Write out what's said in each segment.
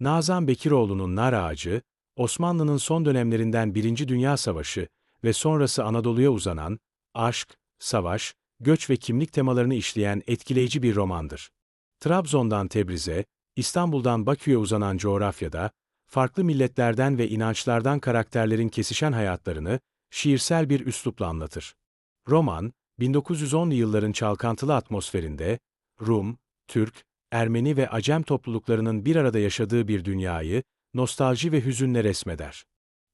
Nazan Bekiroğlu'nun Nar Ağacı, Osmanlı'nın son dönemlerinden Birinci Dünya Savaşı ve sonrası Anadolu'ya uzanan, aşk, savaş, göç ve kimlik temalarını işleyen etkileyici bir romandır. Trabzon'dan Tebriz'e, İstanbul'dan Bakü'ye uzanan coğrafyada, farklı milletlerden ve inançlardan karakterlerin kesişen hayatlarını şiirsel bir üslupla anlatır. Roman, 1910'lu yılların çalkantılı atmosferinde, Rum, Türk, Ermeni ve Acem topluluklarının bir arada yaşadığı bir dünyayı, nostalji ve hüzünle resmeder.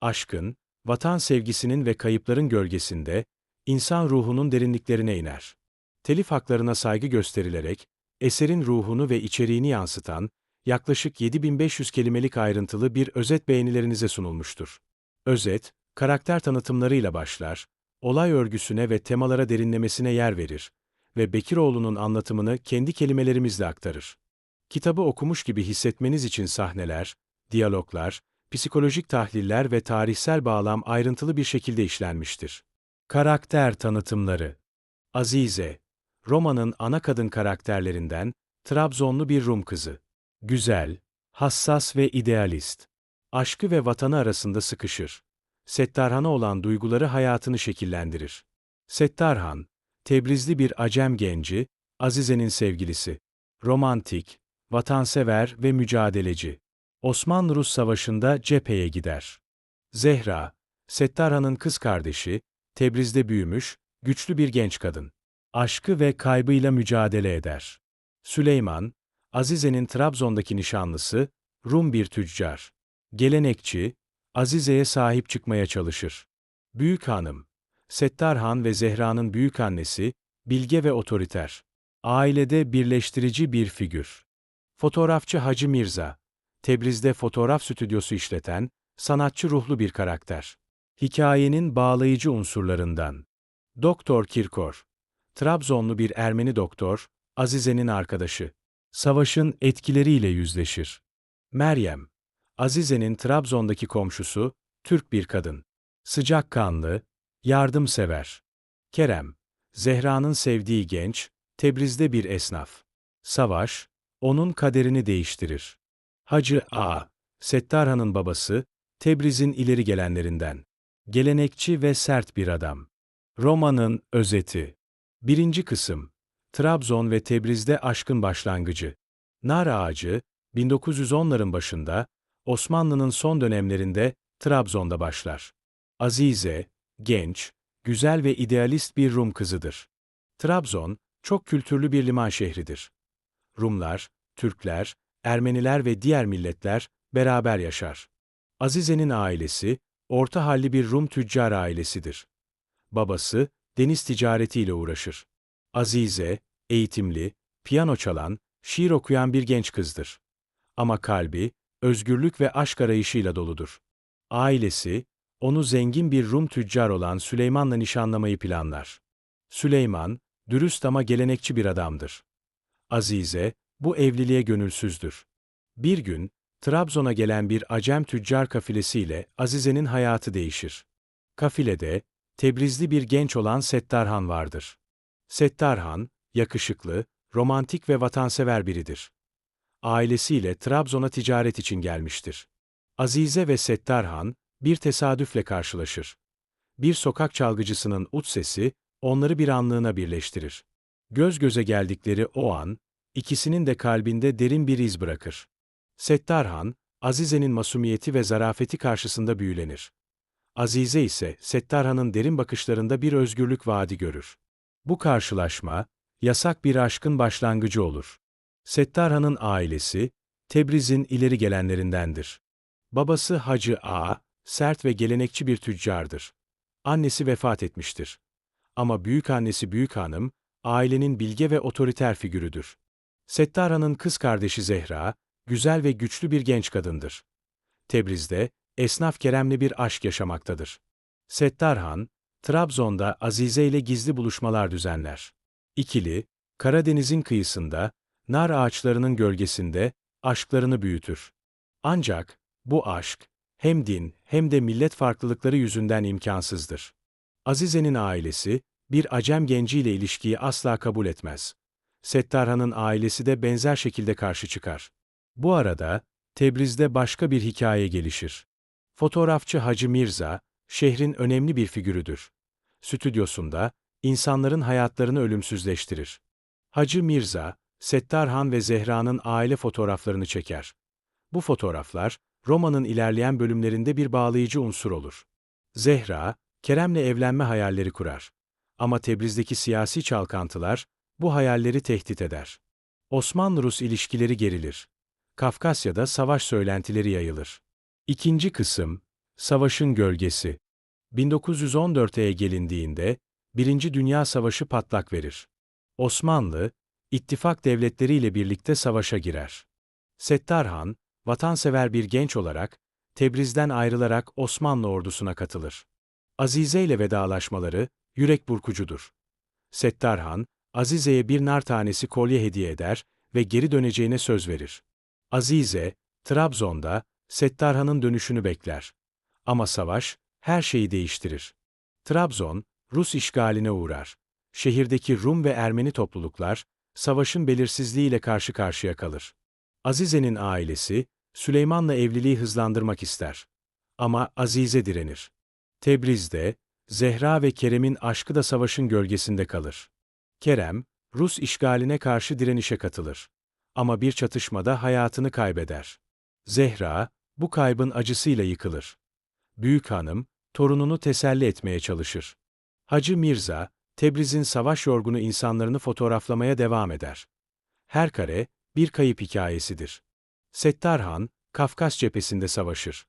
Aşkın, vatan sevgisinin ve kayıpların gölgesinde, insan ruhunun derinliklerine iner. Telif haklarına saygı gösterilerek, eserin ruhunu ve içeriğini yansıtan, yaklaşık 7500 kelimelik ayrıntılı bir özet beğenilerinize sunulmuştur. Özet, karakter tanıtımlarıyla başlar, olay örgüsüne ve temalara derinlemesine yer verir ve Bekiroğlu'nun anlatımını kendi kelimelerimizle aktarır. Kitabı okumuş gibi hissetmeniz için sahneler, diyaloglar, psikolojik tahliller ve tarihsel bağlam ayrıntılı bir şekilde işlenmiştir. Karakter tanıtımları Azize, Roma'nın ana kadın karakterlerinden, Trabzonlu bir Rum kızı. Güzel, hassas ve idealist. Aşkı ve vatanı arasında sıkışır. Settarhan'a olan duyguları hayatını şekillendirir. Settarhan, Tebrizli bir Acem genci, Azize'nin sevgilisi. Romantik, vatansever ve mücadeleci. Osmanlı-Rus Savaşı'nda cepheye gider. Zehra, Settarhan'ın kız kardeşi, Tebriz'de büyümüş, güçlü bir genç kadın. Aşkı ve kaybıyla mücadele eder. Süleyman, Azize'nin Trabzon'daki nişanlısı, Rum bir tüccar. Gelenekçi, Azize'ye sahip çıkmaya çalışır. Büyük hanım, Settar Han ve Zehra'nın büyük annesi, bilge ve otoriter. Ailede birleştirici bir figür. Fotoğrafçı Hacı Mirza, Tebriz'de fotoğraf stüdyosu işleten, sanatçı ruhlu bir karakter. Hikayenin bağlayıcı unsurlarından. Doktor Kirkor, Trabzonlu bir Ermeni doktor, Azize'nin arkadaşı. Savaşın etkileriyle yüzleşir. Meryem, Azize'nin Trabzon'daki komşusu, Türk bir kadın. Sıcakkanlı, yardımsever. Kerem, Zehra'nın sevdiği genç, Tebriz'de bir esnaf. Savaş, onun kaderini değiştirir. Hacı A. Settarhan'ın babası, Tebriz'in ileri gelenlerinden. Gelenekçi ve sert bir adam. Romanın özeti. Birinci kısım. Trabzon ve Tebriz'de aşkın başlangıcı. Nar ağacı, 1910'ların başında, Osmanlı'nın son dönemlerinde Trabzon'da başlar. Azize, genç, güzel ve idealist bir Rum kızıdır. Trabzon, çok kültürlü bir liman şehridir. Rumlar, Türkler, Ermeniler ve diğer milletler beraber yaşar. Azize'nin ailesi, orta halli bir Rum tüccar ailesidir. Babası, deniz ticaretiyle uğraşır. Azize, eğitimli, piyano çalan, şiir okuyan bir genç kızdır. Ama kalbi, özgürlük ve aşk arayışıyla doludur. Ailesi, onu zengin bir Rum tüccar olan Süleyman'la nişanlamayı planlar. Süleyman, dürüst ama gelenekçi bir adamdır. Azize, bu evliliğe gönülsüzdür. Bir gün, Trabzon'a gelen bir Acem tüccar kafilesiyle Azize'nin hayatı değişir. Kafilede, Tebrizli bir genç olan Settarhan vardır. Settarhan, yakışıklı, romantik ve vatansever biridir. Ailesiyle Trabzon'a ticaret için gelmiştir. Azize ve Settarhan, bir tesadüfle karşılaşır. Bir sokak çalgıcısının ut sesi, onları bir anlığına birleştirir. Göz göze geldikleri o an, ikisinin de kalbinde derin bir iz bırakır. Settarhan, Azize'nin masumiyeti ve zarafeti karşısında büyülenir. Azize ise Settarhan'ın derin bakışlarında bir özgürlük vaadi görür. Bu karşılaşma, yasak bir aşkın başlangıcı olur. Settarhan'ın ailesi, Tebriz'in ileri gelenlerindendir. Babası Hacı A, sert ve gelenekçi bir tüccardır. Annesi vefat etmiştir. Ama büyük annesi Büyük Hanım, ailenin bilge ve otoriter figürüdür. Settarhan'ın kız kardeşi Zehra, güzel ve güçlü bir genç kadındır. Tebriz'de, esnaf Kerem'le bir aşk yaşamaktadır. Settarhan, Trabzon'da Azize ile gizli buluşmalar düzenler. İkili, Karadeniz'in kıyısında, nar ağaçlarının gölgesinde, aşklarını büyütür. Ancak, bu aşk, hem din hem de millet farklılıkları yüzünden imkansızdır. Azize'nin ailesi, bir Acem genciyle ilişkiyi asla kabul etmez. Settarhan'ın ailesi de benzer şekilde karşı çıkar. Bu arada, Tebriz'de başka bir hikaye gelişir. Fotoğrafçı Hacı Mirza, şehrin önemli bir figürüdür. Stüdyosunda, insanların hayatlarını ölümsüzleştirir. Hacı Mirza, Settarhan ve Zehra'nın aile fotoğraflarını çeker. Bu fotoğraflar, romanın ilerleyen bölümlerinde bir bağlayıcı unsur olur. Zehra, Kerem'le evlenme hayalleri kurar. Ama Tebriz'deki siyasi çalkantılar, bu hayalleri tehdit eder. Osmanlı-Rus ilişkileri gerilir. Kafkasya'da savaş söylentileri yayılır. İkinci kısım, Savaşın Gölgesi. 1914'e gelindiğinde, Birinci Dünya Savaşı patlak verir. Osmanlı, ittifak devletleriyle birlikte savaşa girer. Settarhan, vatansever bir genç olarak, Tebriz'den ayrılarak Osmanlı ordusuna katılır. Azize ile vedalaşmaları, yürek burkucudur. Settarhan, Azize'ye bir nar tanesi kolye hediye eder ve geri döneceğine söz verir. Azize, Trabzon'da, Settarhan'ın dönüşünü bekler. Ama savaş, her şeyi değiştirir. Trabzon, Rus işgaline uğrar. Şehirdeki Rum ve Ermeni topluluklar, savaşın belirsizliğiyle karşı karşıya kalır. Azize'nin ailesi, Süleyman'la evliliği hızlandırmak ister. Ama Azize direnir. Tebriz'de, Zehra ve Kerem'in aşkı da savaşın gölgesinde kalır. Kerem, Rus işgaline karşı direnişe katılır. Ama bir çatışmada hayatını kaybeder. Zehra, bu kaybın acısıyla yıkılır. Büyük hanım, torununu teselli etmeye çalışır. Hacı Mirza, Tebriz'in savaş yorgunu insanlarını fotoğraflamaya devam eder. Her kare, bir kayıp hikayesidir. Settarhan, Kafkas cephesinde savaşır.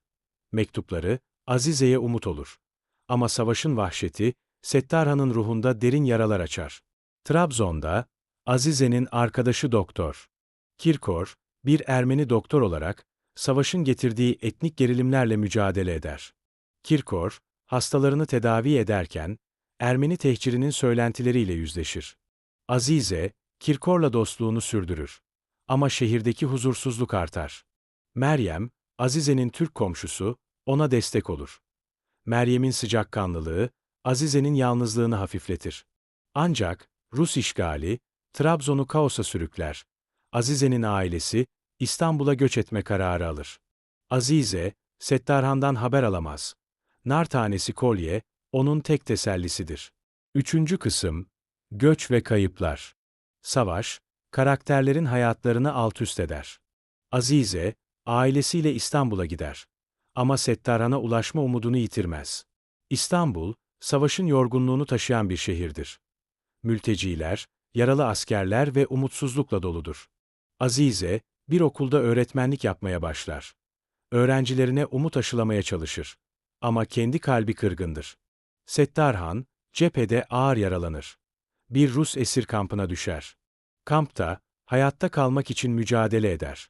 Mektupları, Azize'ye umut olur. Ama savaşın vahşeti, Settarhan'ın ruhunda derin yaralar açar. Trabzon'da, Azize'nin arkadaşı doktor. Kirkor, bir Ermeni doktor olarak, savaşın getirdiği etnik gerilimlerle mücadele eder. Kirkor, hastalarını tedavi ederken, Ermeni tehcirinin söylentileriyle yüzleşir. Azize, Kirkor'la dostluğunu sürdürür. Ama şehirdeki huzursuzluk artar. Meryem, Azize'nin Türk komşusu, ona destek olur. Meryem'in sıcakkanlılığı, Azize'nin yalnızlığını hafifletir. Ancak, Rus işgali, Trabzon'u kaosa sürükler. Azize'nin ailesi, İstanbul'a göç etme kararı alır. Azize, Settarhan'dan haber alamaz. Nar tanesi kolye, onun tek tesellisidir. Üçüncü kısım, Göç ve Kayıplar. Savaş, karakterlerin hayatlarını alt üst eder. Azize, ailesiyle İstanbul'a gider. Ama Settarhan'a ulaşma umudunu yitirmez. İstanbul, savaşın yorgunluğunu taşıyan bir şehirdir. Mülteciler, yaralı askerler ve umutsuzlukla doludur. Azize, bir okulda öğretmenlik yapmaya başlar. Öğrencilerine umut aşılamaya çalışır. Ama kendi kalbi kırgındır. Settarhan, cephede ağır yaralanır. Bir Rus esir kampına düşer. Kampta, hayatta kalmak için mücadele eder.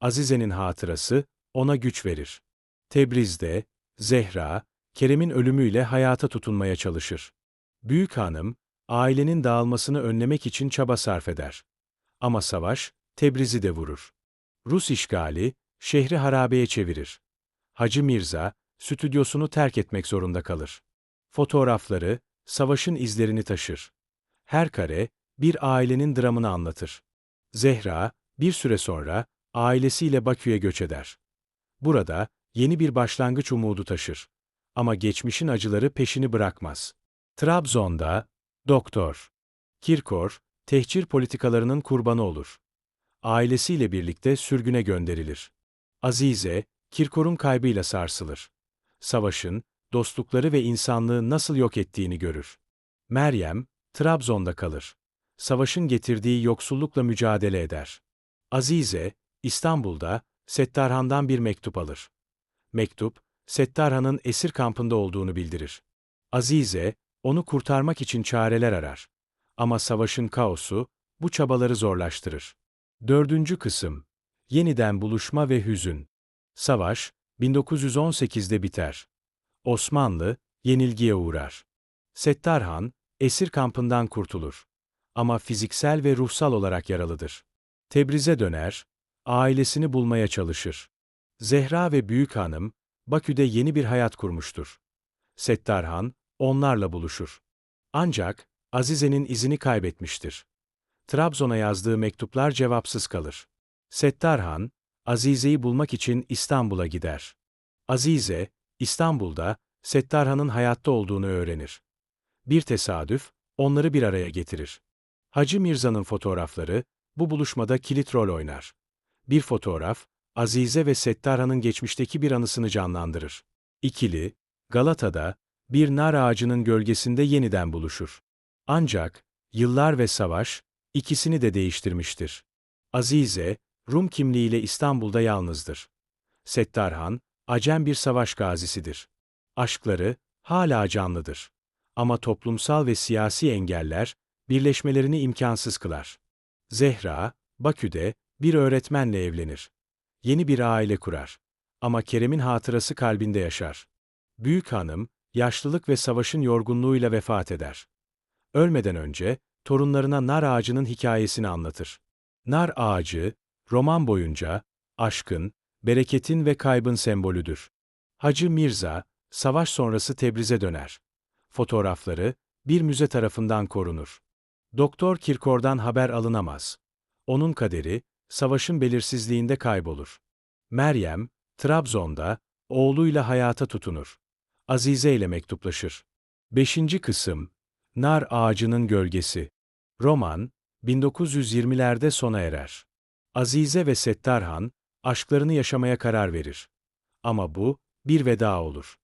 Azize'nin hatırası, ona güç verir. Tebriz'de, Zehra, Kerem'in ölümüyle hayata tutunmaya çalışır. Büyük hanım, ailenin dağılmasını önlemek için çaba sarf eder. Ama savaş, Tebriz'i de vurur. Rus işgali, şehri harabeye çevirir. Hacı Mirza, stüdyosunu terk etmek zorunda kalır. Fotoğrafları, savaşın izlerini taşır. Her kare, bir ailenin dramını anlatır. Zehra, bir süre sonra, ailesiyle Bakü'ye göç eder. Burada, yeni bir başlangıç umudu taşır. Ama geçmişin acıları peşini bırakmaz. Trabzon'da, Doktor. Kirkor, tehcir politikalarının kurbanı olur. Ailesiyle birlikte sürgüne gönderilir. Azize, Kirkor'un kaybıyla sarsılır. Savaşın, dostlukları ve insanlığı nasıl yok ettiğini görür. Meryem, Trabzon'da kalır. Savaşın getirdiği yoksullukla mücadele eder. Azize, İstanbul'da, Settarhan'dan bir mektup alır. Mektup, Settarhan'ın esir kampında olduğunu bildirir. Azize, onu kurtarmak için çareler arar. Ama savaşın kaosu, bu çabaları zorlaştırır. Dördüncü kısım Yeniden buluşma ve hüzün. Savaş, 1918'de biter. Osmanlı, yenilgiye uğrar. Settarhan, esir kampından kurtulur. Ama fiziksel ve ruhsal olarak yaralıdır. Tebriz'e döner, ailesini bulmaya çalışır. Zehra ve Büyük Hanım, Bakü'de yeni bir hayat kurmuştur. Settarhan, onlarla buluşur. Ancak, Azize'nin izini kaybetmiştir. Trabzon'a yazdığı mektuplar cevapsız kalır. Settarhan, Azize'yi bulmak için İstanbul'a gider. Azize, İstanbul'da Settarhan'ın hayatta olduğunu öğrenir. Bir tesadüf, onları bir araya getirir. Hacı Mirza'nın fotoğrafları, bu buluşmada kilit rol oynar. Bir fotoğraf, Azize ve Settarhan'ın geçmişteki bir anısını canlandırır. İkili, Galata'da, bir nar ağacının gölgesinde yeniden buluşur. Ancak, yıllar ve savaş, ikisini de değiştirmiştir. Azize, Rum kimliğiyle İstanbul'da yalnızdır. Settarhan, acem bir savaş gazisidir. Aşkları, hala canlıdır. Ama toplumsal ve siyasi engeller, birleşmelerini imkansız kılar. Zehra, Bakü'de, bir öğretmenle evlenir. Yeni bir aile kurar. Ama Kerem'in hatırası kalbinde yaşar. Büyük hanım, yaşlılık ve savaşın yorgunluğuyla vefat eder. Ölmeden önce, torunlarına nar ağacının hikayesini anlatır. Nar ağacı, roman boyunca, aşkın, bereketin ve kaybın sembolüdür. Hacı Mirza, savaş sonrası Tebriz'e döner. Fotoğrafları, bir müze tarafından korunur. Doktor Kirkor'dan haber alınamaz. Onun kaderi, savaşın belirsizliğinde kaybolur. Meryem, Trabzon'da, oğluyla hayata tutunur. Azize ile mektuplaşır. 5. Kısım Nar Ağacının Gölgesi Roman, 1920'lerde sona erer. Azize ve Settarhan, aşklarını yaşamaya karar verir. Ama bu, bir veda olur.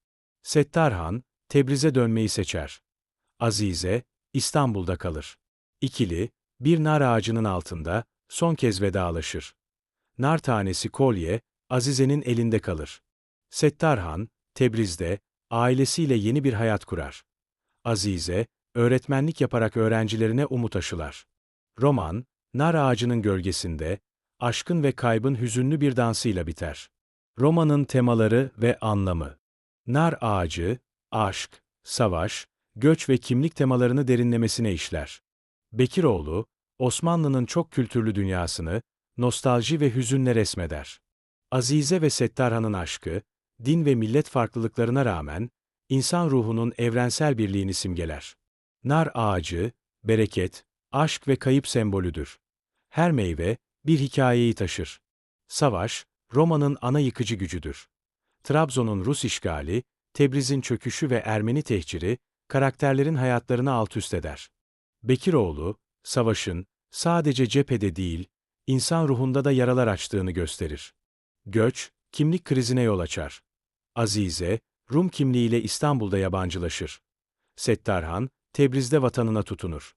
Settarhan, Tebriz'e dönmeyi seçer. Azize, İstanbul'da kalır. İkili, bir nar ağacının altında, son kez vedalaşır. Nar tanesi kolye, Azize'nin elinde kalır. Settarhan, Tebriz'de, ailesiyle yeni bir hayat kurar. Azize, öğretmenlik yaparak öğrencilerine umut aşılar. Roman, nar ağacının gölgesinde, aşkın ve kaybın hüzünlü bir dansıyla biter. Romanın temaları ve anlamı Nar ağacı, aşk, savaş, göç ve kimlik temalarını derinlemesine işler. Bekiroğlu, Osmanlı'nın çok kültürlü dünyasını, nostalji ve hüzünle resmeder. Azize ve Settarhan'ın aşkı, din ve millet farklılıklarına rağmen, insan ruhunun evrensel birliğini simgeler. Nar ağacı, bereket, aşk ve kayıp sembolüdür. Her meyve, bir hikayeyi taşır. Savaş, Roma'nın ana yıkıcı gücüdür. Trabzon'un Rus işgali, Tebriz'in çöküşü ve Ermeni tehciri, karakterlerin hayatlarını alt üst eder. Bekiroğlu, savaşın, sadece cephede değil, insan ruhunda da yaralar açtığını gösterir. Göç, kimlik krizine yol açar. Azize, Rum kimliğiyle İstanbul'da yabancılaşır. Settarhan, Tebriz'de vatanına tutunur.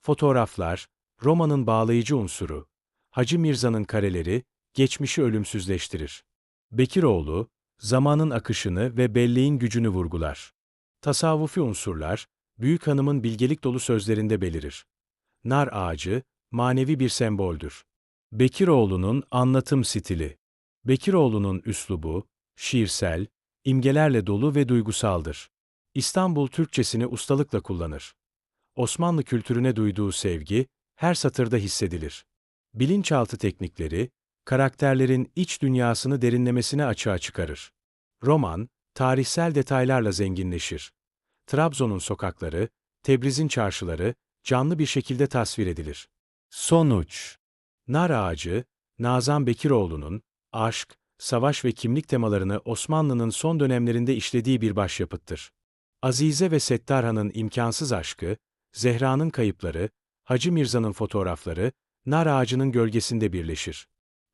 Fotoğraflar, Roma'nın bağlayıcı unsuru. Hacı Mirza'nın kareleri, geçmişi ölümsüzleştirir. Bekiroğlu, zamanın akışını ve belleğin gücünü vurgular. Tasavvufi unsurlar, Büyük Hanım'ın bilgelik dolu sözlerinde belirir. Nar ağacı, manevi bir semboldür. Bekiroğlu'nun anlatım stili. Bekiroğlu'nun üslubu, şiirsel, imgelerle dolu ve duygusaldır. İstanbul Türkçesini ustalıkla kullanır. Osmanlı kültürüne duyduğu sevgi, her satırda hissedilir. Bilinçaltı teknikleri, karakterlerin iç dünyasını derinlemesine açığa çıkarır. Roman, tarihsel detaylarla zenginleşir. Trabzon'un sokakları, Tebriz'in çarşıları, canlı bir şekilde tasvir edilir. Sonuç Nar Ağacı, Nazan Bekiroğlu'nun, aşk, savaş ve kimlik temalarını Osmanlı'nın son dönemlerinde işlediği bir başyapıttır. Azize ve Settarhan'ın imkansız aşkı, Zehra'nın kayıpları, Hacı Mirza'nın fotoğrafları, nar ağacının gölgesinde birleşir.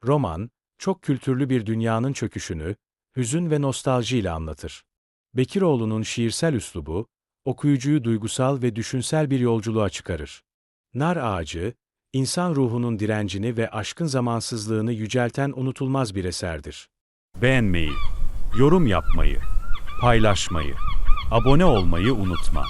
Roman, çok kültürlü bir dünyanın çöküşünü, hüzün ve nostaljiyle anlatır. Bekiroğlu'nun şiirsel üslubu, okuyucuyu duygusal ve düşünsel bir yolculuğa çıkarır. Nar ağacı, insan ruhunun direncini ve aşkın zamansızlığını yücelten unutulmaz bir eserdir. Beğenmeyi, yorum yapmayı, paylaşmayı, abone olmayı unutma.